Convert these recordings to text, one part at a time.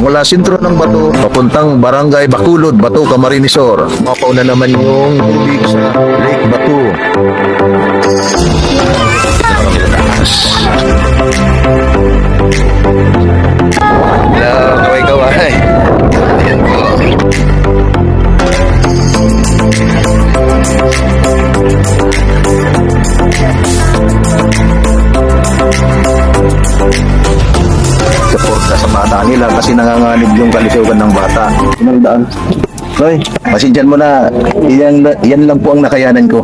mula sentro ng Bato papuntang Barangay Bakulod, Bato, Camarinesor. Mapaw na naman yung tubig sa Lake Bato. Hello, kasi nanganganib yung kalisugan ng bata. Unang daan. Hoy, pasensyan mo na. Yan, yan lang po ang nakayanan ko.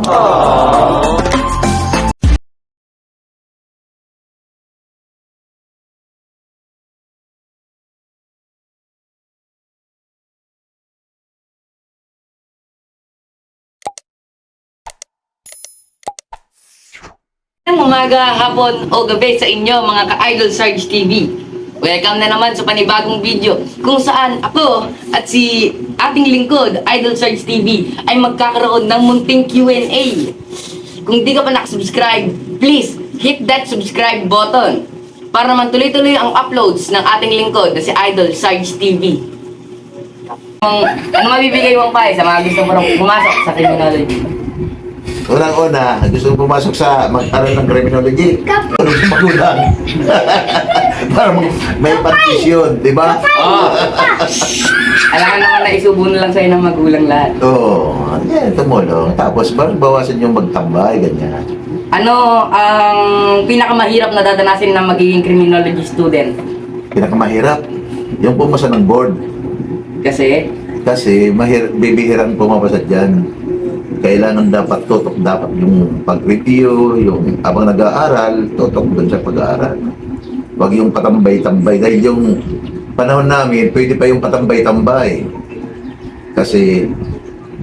Umaga, hapon o gabi sa inyo mga ka-Idol Sarge TV. Welcome na naman sa panibagong video kung saan ako at si ating lingkod, Idol Sarge TV, ay magkakaroon ng munting Q&A. Kung di ka pa nakasubscribe, please hit that subscribe button para naman tuloy-tuloy ang uploads ng ating lingkod na si Idol Sarge TV. Ang, ano mabibigay mong pahay sa mga gusto mo pumasok sa criminology? Unang-una, gusto ko pumasok sa mag-aral ng criminology. Ano yung magulang? Para mag- may patisyon, di ba? Oh. Alam ka naman na isubo na lang sa'yo ng magulang lahat. Oo, oh, yan, tumulong. Tapos, bar- bawasan yung magtambay, ganyan. Ano ang pinakamahirap na dadanasin ng magiging criminology student? Pinakamahirap, yung pumasa ng board. Kasi, Kasi mahir bibihirang pumapasa dyan. Kailangan dapat tutok dapat yung pag-review, yung abang nag-aaral, tutok doon sa pag-aaral. Huwag yung patambay-tambay. Dahil yung panahon namin, pwede pa yung patambay-tambay. Kasi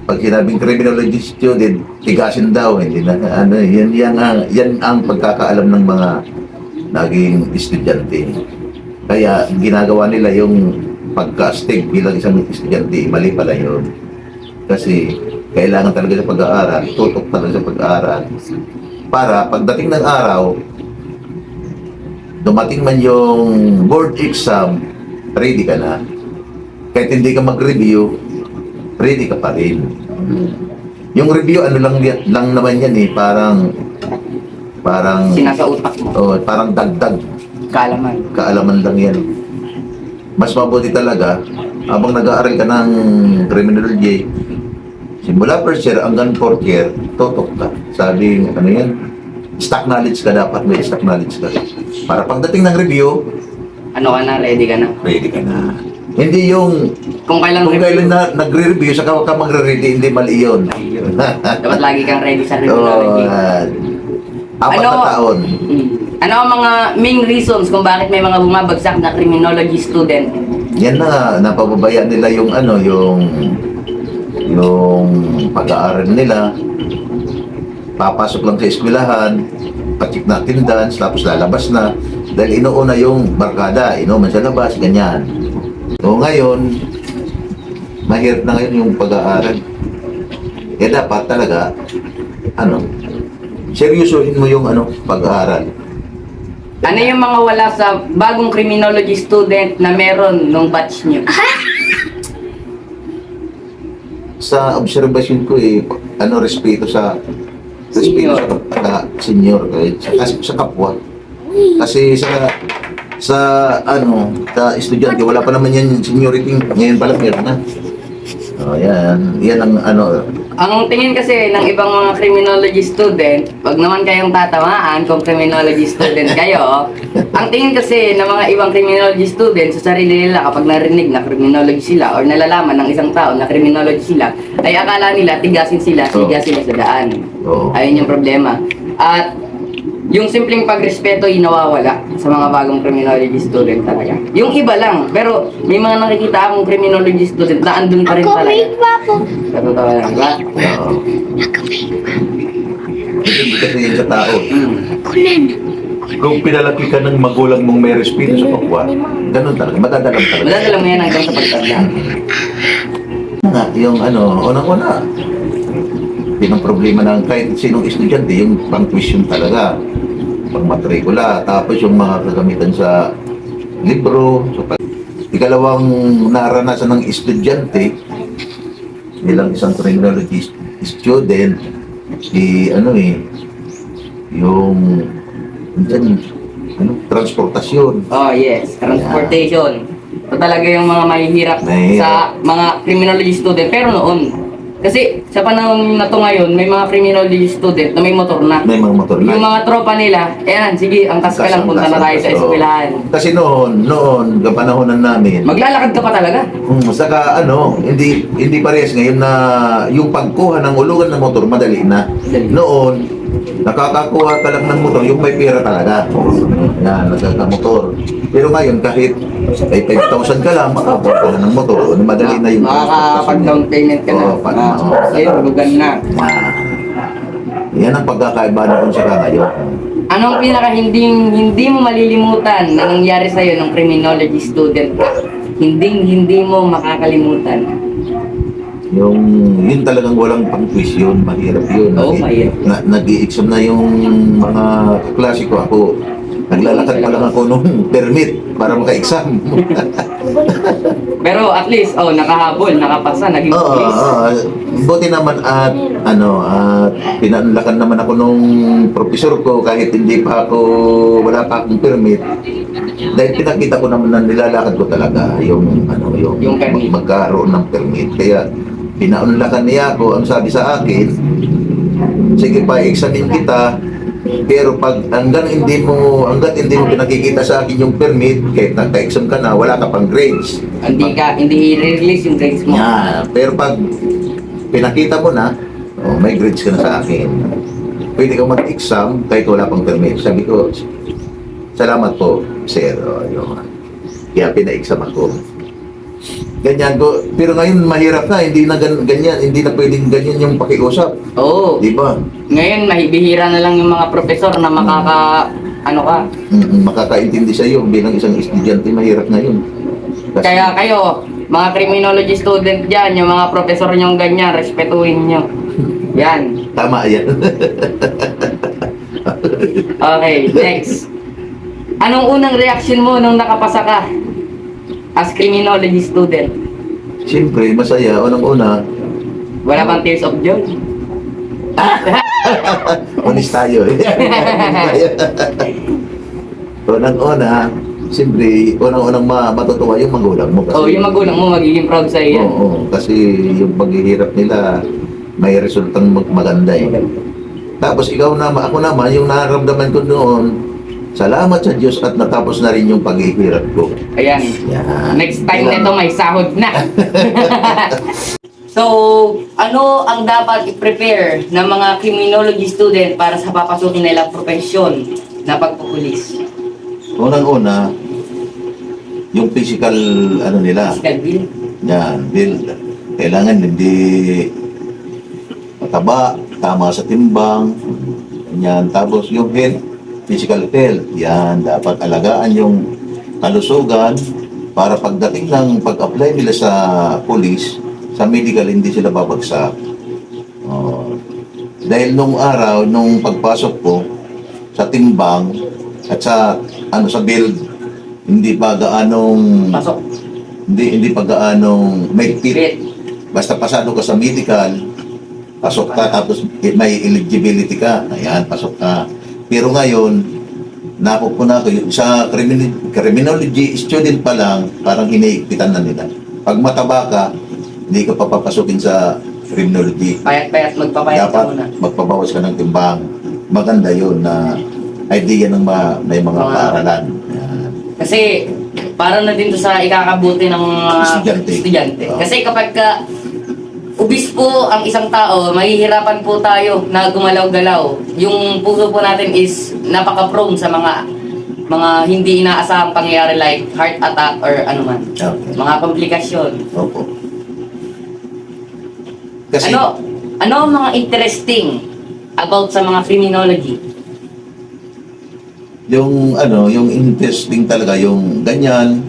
pag sinabing criminology student, tigasin daw, hindi na, ano, yan, yan, ang, yan ang pagkakaalam ng mga naging estudyante. Kaya ginagawa nila yung pagka-stig bilang isang estudyante, mali pala yun. Kasi kailangan talaga sa pag-aaral, tutok talaga sa pag-aaral. Para pagdating ng araw, dumating man yung board exam, ready ka na. Kahit hindi ka mag-review, ready ka pa rin. Yung review, ano lang, lang naman yan eh, parang, parang, sinasa utak mo. oh, parang dagdag Kaalaman. kaalaman lang yan. Mas mabuti talaga, habang nag-aaral ka ng criminology, simula first year hanggang fourth year, tutok ka. Sabi, ano yan, stock knowledge ka dapat, may stock knowledge ka. Para pagdating ng review, Ano ka na, ready ka na. ready ka na. Hindi yung, Kung kailan kung review, kailan na nagre-review, saka ka magre-ready, hindi mali yun. dapat lagi kang ready sa Oo, criminology. ah, apat na Ano? taon. Mm. Ano ang mga main reasons kung bakit may mga bumabagsak na criminology student? Yan na, napababayaan nila yung ano, yung yung pag-aaral nila. Papasok lang sa eskwelahan, patik na attendance, tapos lalabas na. Dahil inuuna yung barkada, inuman sa labas, ganyan. So ngayon, mahirap na ngayon yung pag-aaral. Eh dapat talaga, ano, seryosohin mo yung ano, pag-aaral. Ano yung mga wala sa bagong criminology student na meron nung batch nyo? Sa observation ko eh, ano, respeto sa respeto Senior. sa, sa senior kahit sa, sa, sa kapwa. Kasi sa sa ano, sa estudyante, wala pa naman yan seniority. Ngayon pala meron na. Oh, yan. Yan ang ano, Ang tingin kasi ng ibang mga criminology student, wag naman kayong tatamaan kung criminology student kayo. ang tingin kasi ng mga ibang criminology student sa sarili nila kapag narinig na criminology sila or nalalaman ng isang tao na criminology sila, ay akala nila tigasin sila, Oo. siga sila sa daan. Oo. Ayun yung problema. At yung simpleng pagrespeto ay nawawala sa mga bagong criminology student talaga. Yung iba lang, pero may mga nakikita akong criminology student na andun pa rin Ako may talaga. papo. Sa totoo lang, ba? oo. Hindi kasi yun sa tao. Mm. Kunan. Kung pinalaki ka ng magulang mong may respeto sa kapwa, ganun talaga, madadalang talaga. Madadala mo yan hanggang sa pagtanda. nga, yung ano, unang-una, yun ang problema ng kahit sinong estudyante, yung pang-tuition talaga, pang matrikula, tapos yung mga kagamitan sa libro, sa pag- ikalawang naranasan ng estudyante bilang isang criminology student si ano eh yung minsan ano, transportasyon Oh, yes. Transportation. Ito talaga yung mga mahihirap Mahihirap. sa mga criminology student. Pero noon, kasi sa panahon na to ngayon, may mga criminology student na may motor na. may mga motor na Yung mga tropa nila, ayan, sige, ang kas ka lang, punta na tayo sa eskwelahan. kasi noon noon kapanahonan namin Maglalakad ka pa talaga. Hmm, saka ano, hindi hindi parehas ngayon na yung pagkuha ng ulugan ng motor madali na. Madali. Noon, nakakakuha ka lang ng motor yung may pera talaga. Yan, nagkakamotor. Pero ngayon kahit ay 5,000 ka lang, makakuha ka na ng motor. Ano, Madali na yung Makakapag-down payment ka na. Oo, pag- Ah, Ayun, hulugan na. Yan ang pagkakaiba noon sa ngayon. Anong pinaka hindi, hindi mo malilimutan na nangyari sa'yo ng criminology student ka? Hindi, hindi mo makakalimutan. Yung yun talagang walang pang-quiz yun, mahirap yun. Oo, mahirap. Na, nag-i-exam na yung mga klase ko ako. Naglalakad pa lang ako nung permit para maka-exam. Pero at least, oh, nakahabol, nakapasa, naging Oo, police. oo. buti naman at ano, at pinanlakan naman ako nung professor ko kahit hindi pa ako wala pa akong permit. Dahil pinakita ko naman na nilalakad ko talaga yung ano, yung, Yung permit. mag- magkaroon ng permit. Kaya pinaunlakan niya ako, ang sabi sa akin, sige pa, examine kita, pero pag hanggang hindi mo hangga't hindi mo pinakikita sa akin yung permit, kahit nagka-exam ka na, wala ka pang grades. Hindi ka, hindi i-release yung grades mo. Yeah, pero pag pinakita mo na, oh, may grades ka na sa akin. Pwede ka mag-exam kahit wala pang permit. Sabi ko, salamat po, sir. Oh, yun. Kaya pina-exam ako. Ganyan ko. Pero ngayon mahirap na, hindi na gan- ganyan, hindi na pwedeng ganyan yung pakiusap. Oo. Di ba? Ngayon, mahibihira na lang yung mga profesor na makaka, ano ka. Mm, Makakaintindi sa iyo bilang isang estudyante, mahirap na yun. Kasi- Kaya kayo, mga criminology student dyan, yung mga profesor nyong ganyan, respetuhin nyo. Yan. Tama yan. Okay, next. Anong unang reaction mo nung nakapasa ka as criminology student? Siyempre, masaya. Unang-una, Wala bang tears of joy? Honest tayo eh. Unang-una, siyempre, unang-unang ma matutuwa yung magulang mo. Oh, yung magulang mo magiging proud sa iyo. Oo, kasi yung paghihirap nila, may resultang mag- maganda eh. Tapos ikaw naman, ako naman, yung nararamdaman ko noon, salamat sa Diyos at natapos na rin yung paghihirap ko. Ayan. Yan. Next time nito may sahod na. so, ano ang dapat i-prepare ng mga criminology student para sa papasukin nilang profesyon na pagpupulis? Unang-una, yung physical, ano nila, Physical bill? Yan, build. Kailangan hindi mataba, tama sa timbang. Yan, tapos yung health, physical health. Yan, dapat alagaan yung kalusugan para pagdating ng pag-apply nila sa police, sa medical, hindi sila babagsak. Oh. Dahil nung araw, nung pagpasok ko sa timbang at sa ano sa build, hindi pa gaanong Pasok. hindi hindi pa gaanong may fit. Basta pasado ka sa medical, pasok ka tapos may eligibility ka. Ayan, pasok ka. Pero ngayon, napupuna ko yung sa crimin- criminology student pa lang, parang hiniigpitan na nila. Pag mataba ka, hindi ka pa papasukin sa criminology. Payat-payat magpapayat ka Dapat muna. magpabawas ka ng timbang. Maganda yun na idea ng ma- may mga Mga- paaralan. Ayan. Kasi para na din to sa ikakabuti ng mga Estudyante. estudyante. Oo. Kasi kapag ka ubis po ang isang tao, mahihirapan po tayo na gumalaw-galaw. Yung puso po natin is napaka-prone sa mga mga hindi inaasahang pangyayari like heart attack or ano man. Okay. Mga komplikasyon. Opo. Kasi, Ano ano ang mga interesting about sa mga criminology? yung ano, yung interesting talaga yung ganyan.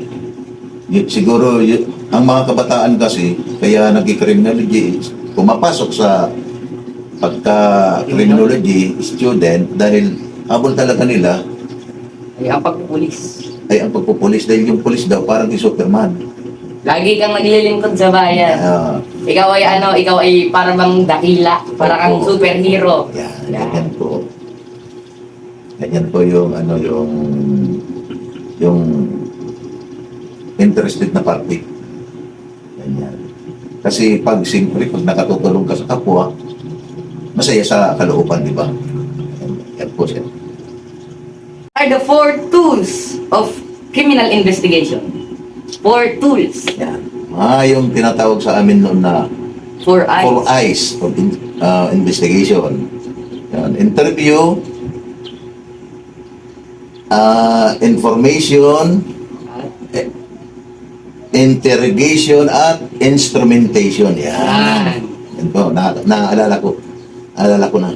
Siguro y- ang mga kabataan kasi kaya nagki-criminology pumapasok sa pagka criminology student dahil habol talaga nila Ay, ang pagpupulis. ay ang pagpupulis dahil yung pulis daw parang si Superman. Lagi kang naglilingkod sa bayan. Ah, Ikaw ay ano, ikaw ay para bang dakila, para kang Oo. superhero. Yan. ganyan po. Ganyan po yung ano yung yung interested na party. Kasi pag siyempre pag nakatutulong ka sa kapwa, masaya sa kalooban, di ba? Yan po siya. Are the four tools of criminal investigation. Four tools. Yan. Ah, yung tinatawag sa amin noon na Four eyes. four eyes of in- uh, investigation. Yan. Interview, uh, information, eh, interrogation, at instrumentation. Yan. Yan. Po, na, naaalala ko. Naalala ko na.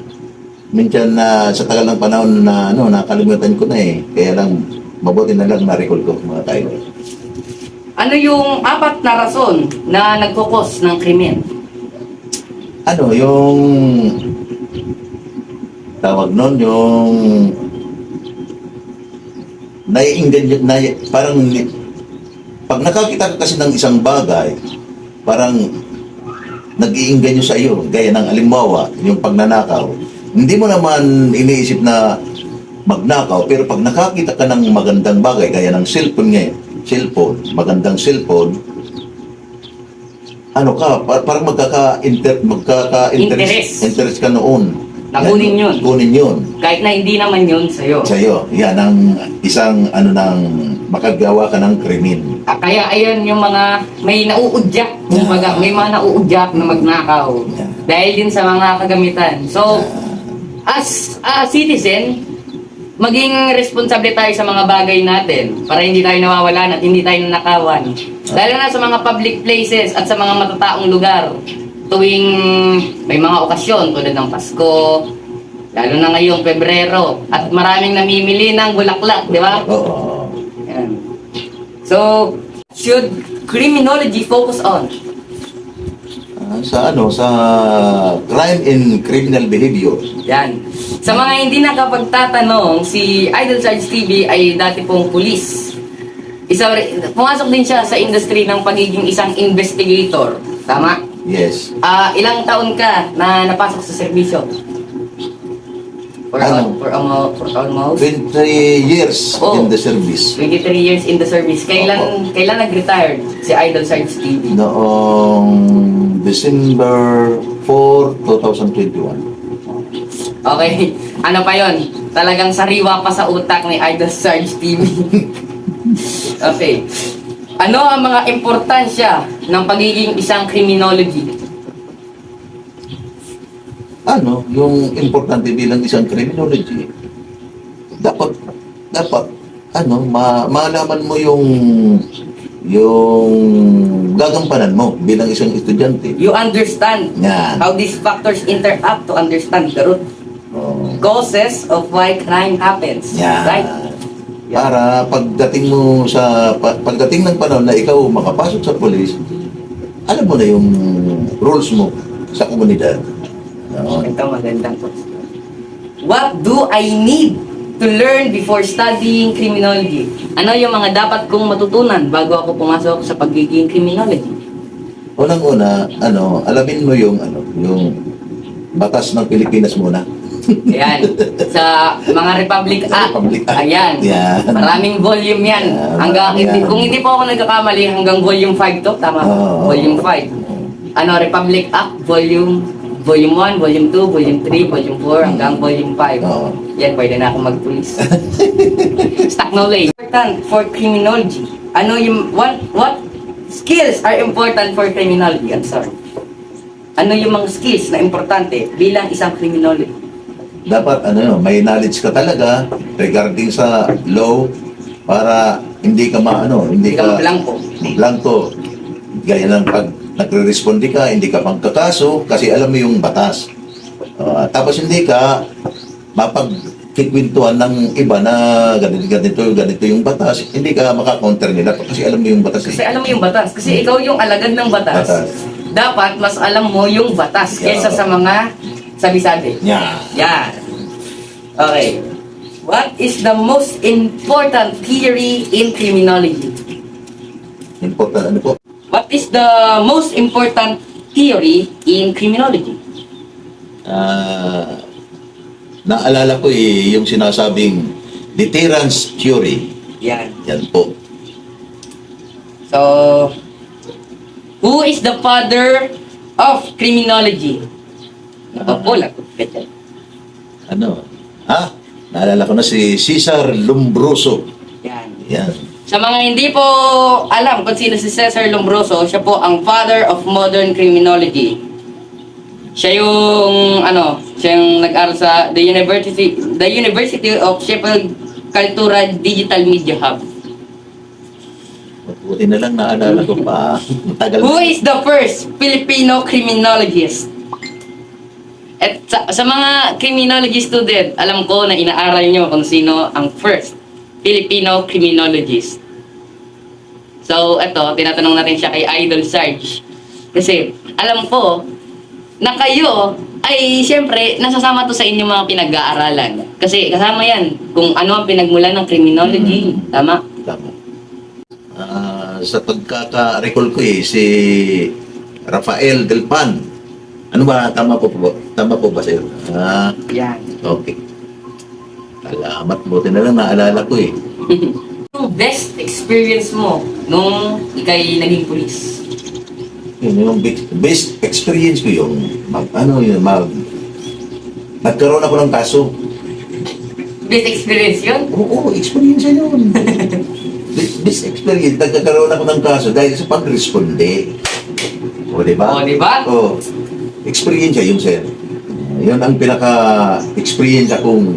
Minsan na sa tagal ng panahon na ano, nakalimutan ko na eh. Kaya lang, mabuti na lang na-recall ko mga tayo. Ano yung apat na rason na nagkukos ng krimen? ano, yung tawag nun, yung naiinggan na parang pag nakakita ka kasi ng isang bagay, parang nag-iinggan sa iyo, gaya ng alimbawa, yung pagnanakaw. Hindi mo naman iniisip na magnakaw, pero pag nakakita ka ng magandang bagay, gaya ng cellphone ngayon, cellphone, magandang cellphone, ano ka, pa- parang magkaka-inter, magkaka-interest Interest. interest ka noon. Na kunin yun. Kunin yun. Kahit na hindi naman yun sa'yo. Sa'yo. Yan ang isang ano ng makagawa ka ng krimen. Ah, Kaya ayan yung mga may nauudyak, kumbaga, may mga nauudyak na magnakaw. Yeah. Dahil din sa mga kagamitan. So, as a citizen, maging responsable tayo sa mga bagay natin para hindi tayo nawawalan at hindi tayo nanakawan. Lalo na sa mga public places at sa mga matataong lugar. Tuwing may mga okasyon tulad ng Pasko, lalo na ngayong Pebrero, at maraming namimili ng bulaklak, di ba? Oo. So, should criminology focus on? Ah, sa ano, sa crime and criminal behavior. Yan. Sa mga hindi nakapagtatanong, si Idol Sarge TV ay dati pong pulis. Isa, pumasok din siya sa industry ng pagiging isang investigator. Tama? Yes. Ah, ilang taon ka na napasok sa serbisyo? For, Ano? for, almo- for almost 20 years Oh. in the service. 23 years in the service. Kailan kailan nag-retired si Idol Sarge TV? Noong December 4, 2021. Okay. Ano pa yon? Talagang sariwa pa sa utak ni Idol Sarge TV. okay. Ano ang mga importansya ng pagiging isang criminology? Ano, yung importante bilang isang criminology, dapat, dapat, ano, ma malaman mo yung yung gagampanan mo bilang isang estudyante. You understand Yan. how these factors interact to understand the root Oh. causes of why crime happens. Yan. Right? Para pagdating mo sa pa- pagdating ng panahon na ikaw makapasok sa pulis, alam mo na yung rules mo sa komunidad. No? Ito magandang question. What do I need to learn before studying criminology? Ano yung mga dapat kong matutunan bago ako pumasok sa pagiging criminology? Unang-una, ano, alamin mo yung ano, yung batas ng Pilipinas muna. Ayan. Sa mga Republic Act. Republic Act. Ayan. Yan. Maraming volume yan. Yan, Hanggang, yan. hindi, kung hindi po ako nagkakamali, hanggang volume 5 to. Tama? Oo. volume 5. Ano, Republic Act, volume Volume 1, Volume 2, Volume 3, Volume 4, hanggang Volume 5. Oo. Yan, pwede na ako magpulis. Stock knowledge. Important for criminology. Ano yung, what, what skills are important for criminology? I'm sorry. Ano yung mga skills na importante bilang isang criminology? Dapat ano, may knowledge ka talaga regarding sa law para hindi ka maano, hindi Hindi ka ka blanco. blanco. Gaya ng pag nagre-responde ka, hindi ka pangkakaso kasi alam mo yung batas. Ah, tapos hindi ka mapagkikwentuhan ng iba na ganito, ganito, ganito yung batas. Hindi ka makakounter nila kasi alam mo yung batas. Kasi eh. alam mo yung batas. Kasi ikaw yung alagad ng batas. Batas. Dapat mas alam mo yung batas Yeah. kaysa sa mga sabi-sabi. Yeah. Yan. Okay. What is the most important theory in criminology? Important ano po? What is the most important theory in criminology? Ah, naalala ko eh, yung sinasabing deterrence theory. Yan. Yan po. So, who is the father of criminology? Napapulat ko ka dyan. Ano? Ha? Naalala ko na si Cesar Lombroso. Yan. Yan. Sa mga hindi po alam kung sino si Cesar Lombroso, siya po ang father of modern criminology. Siya yung ano, siya yung nag-aral sa the University the University of Sheffield Cultural Digital Media Hub. Buti na lang naalala ko pa. Tagal Who is the first Filipino criminologist? At sa, sa mga criminology student, alam ko na inaaral nyo kung sino ang first Filipino criminologist. So, eto, tinatanong natin siya kay Idol Sarge. Kasi, alam ko na kayo ay siyempre nasasama to sa inyong mga pinag-aaralan. Kasi kasama yan kung ano ang pinagmulan ng criminology. Tama? Tama. Ah, sa pagkaka-recall ko eh, si Rafael Del Pan. Ano ba? Tama po po? Tama po ba sir? Ah, Yan. okay. Salamat. Buti na lang naalala ko eh. Yung best experience mo nung ikay naging pulis? Yun, yung big- best experience ko yung mag, ano yun, mag, nagkaroon ako ng kaso. Best experience yun? Oo, experience yun. best, best experience, nagkakaroon ako ng kaso dahil sa pag-responde. O, di ba? O, di ba? Oo. Experience yun, sir. Yun ang pinaka-experience akong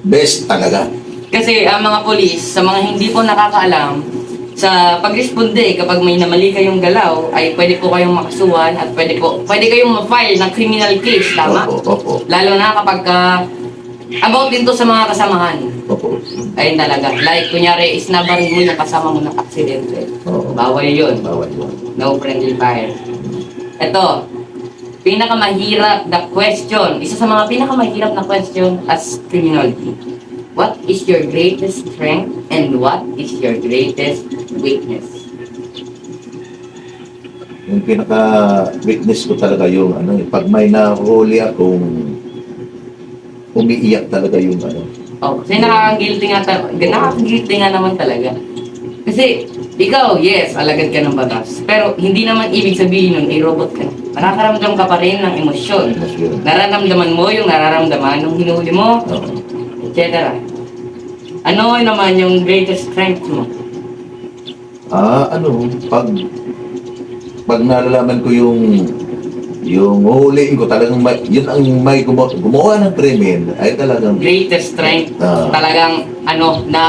best talaga. Kasi ang mga polis, sa mga hindi po nakakaalam, sa pag-responde, kapag may namali kayong galaw, ay pwede po kayong makasuhan at pwede po, pwede kayong ma-file ng criminal case, tama? Opo, opo, Lalo na kapag ka, about din to sa mga kasamahan. opo. Ayun talaga. Like, kunyari, isnabarin mo yung kasama mo ng aksidente. Oo. Bawal yun. Bawal yun. No friendly fire. Ito, pinakamahirap na question. Isa sa mga pinakamahirap na question as criminology. What is your greatest strength and what is your greatest weakness? Yung pinaka-witness ko talaga yung ano, eh, pag may nahuli akong umiiyak talaga yung ano. Oh, kasi nakaka-guilty nga, ta- nakaka-guilty nga naman talaga. Kasi, ikaw, yes, alagad ka ng batas. Pero, hindi naman ibig sabihin nun, ay robot ka. Nakakaramdam ka pa rin ng emosyon. Emosyon. Nararamdaman mo yung nararamdaman nung hinuli mo, Oo. Etc. Ano naman yung greatest strength mo? Ah, ano, pag pag nalalaman ko yung yung huhuliin ko talagang may, yun ang may gumawa, gumawa ng krimen ay talagang Greatest strength, Ah. talagang ano, na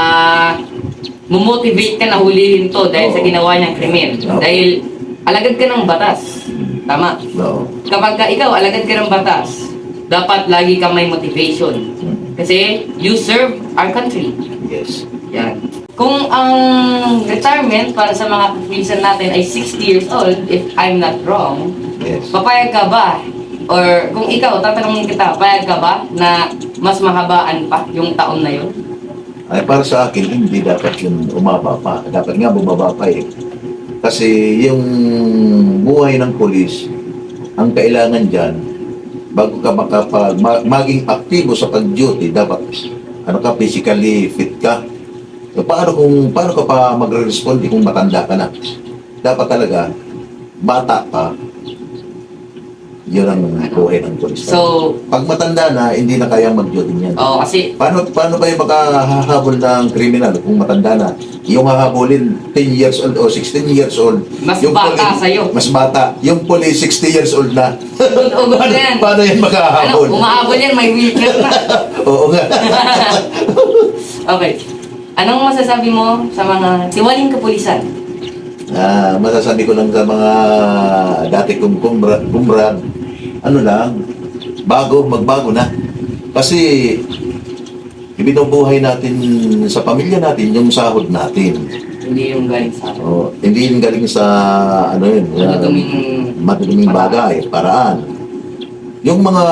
mumotivate ka na hulihin to dahil sa Oo. ginawa niyang krimen. Oo. Dahil alagad ka ng batas. Tama. no. Kapag ka ikaw alagad ka ng batas, dapat lagi kang may motivation. Kasi you serve our country. Yes. Yan. Kung ang retirement para sa mga kapulisan natin ay 60 years old, if I'm not wrong, Yes. papayag ka ba? Or kung ikaw, tatanungin kita, payag ka ba na mas mahabaan pa yung taon na yun? Ay para sa akin hindi dapat yun umaba pa. Dapat nga bumaba pa eh. Kasi yung buhay ng polis, ang kailangan diyan bago ka makapag ma- maging aktibo sa pag-duty, dapat ano ka physically fit ka. So, paano kung paano ka pa magre-respond kung matanda ka na? Dapat talaga bata pa. Yun ang buhay ng polis. So, pag matanda na, hindi na kayang mag-duty niyan. oh, kasi, Paano paano kayo makahahabol ng kriminal kung matanda na? Yung hahabulin 10 years old o 16 years old. Mas yung bata poli- sa'yo. Mas bata. Yung police 60 years old na. ugod paano, yan. paano yan Ano, makahahabol? umahabol yan, may wheelchair na. Oo nga. okay. Anong masasabi mo sa mga tiwaling kapulisan? Ah, masasabi ko lang sa mga dati kong kumra, kumrad, ano lang, bago, magbago na. Kasi ibinubuhay natin sa pamilya natin yung sahod natin. Hindi yung galing sa akin. Oh, hindi yung galing sa ano yun, Maduming- maduming bagay, paraan. Yung mga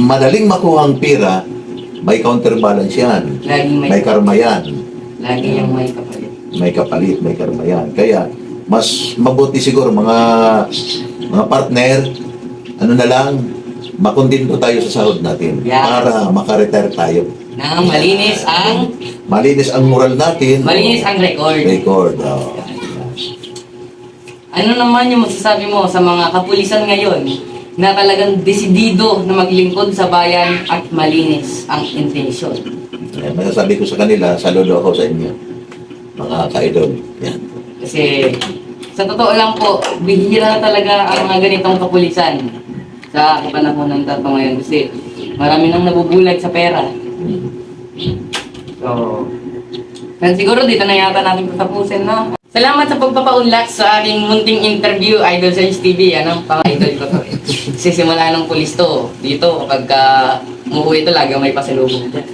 madaling makuhang pera, may counterbalance yan. Laging may, May karma yan. lagi yung may kapalit. May kapalit, may karma yan. Kaya, mas mabuti siguro mga mga partner, ano na lang, makontento tayo sa sahod natin Yeah. para makaretire tayo. Na malinis ang, Malinis ang moral natin. malinis ang record. Record. oh. Ano naman yung masasabi mo sa mga kapulisan ngayon na talagang desidido na maglingkod sa bayan at malinis ang intensyon? Eh, masasabi ko sa kanila, saludo ako sa inyo. Mga ka-idol. Yan. Kasi sa totoo lang po, bihira talaga ang mga ganitong kapulisan sa panahon ng tato ngayon kasi marami nang nabubulag sa pera. So, yan siguro dito na yata natin patapusin, no? Salamat sa pagpapaunlak sa aking munting interview, Idol sa TV. Ano, pang-idol ko to. Sisimula ng pulis to. Dito, kapag uh, umuwi ito, lagi may pasalubong dyan.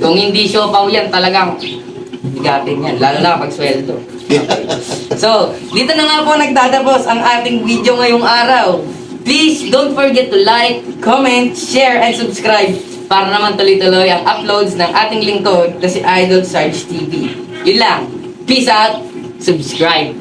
Kung hindi siopaw yan, talagang bigatin yan. Lalo na kapag sweldo. So, dito na nga po nagtatapos ang ating video ngayong araw. Please don't forget to like, comment, share, and subscribe para naman tuloy-tuloy ang uploads ng ating lingkod na si Idol Sarge TV. Yun lang. Peace out. Subscribe.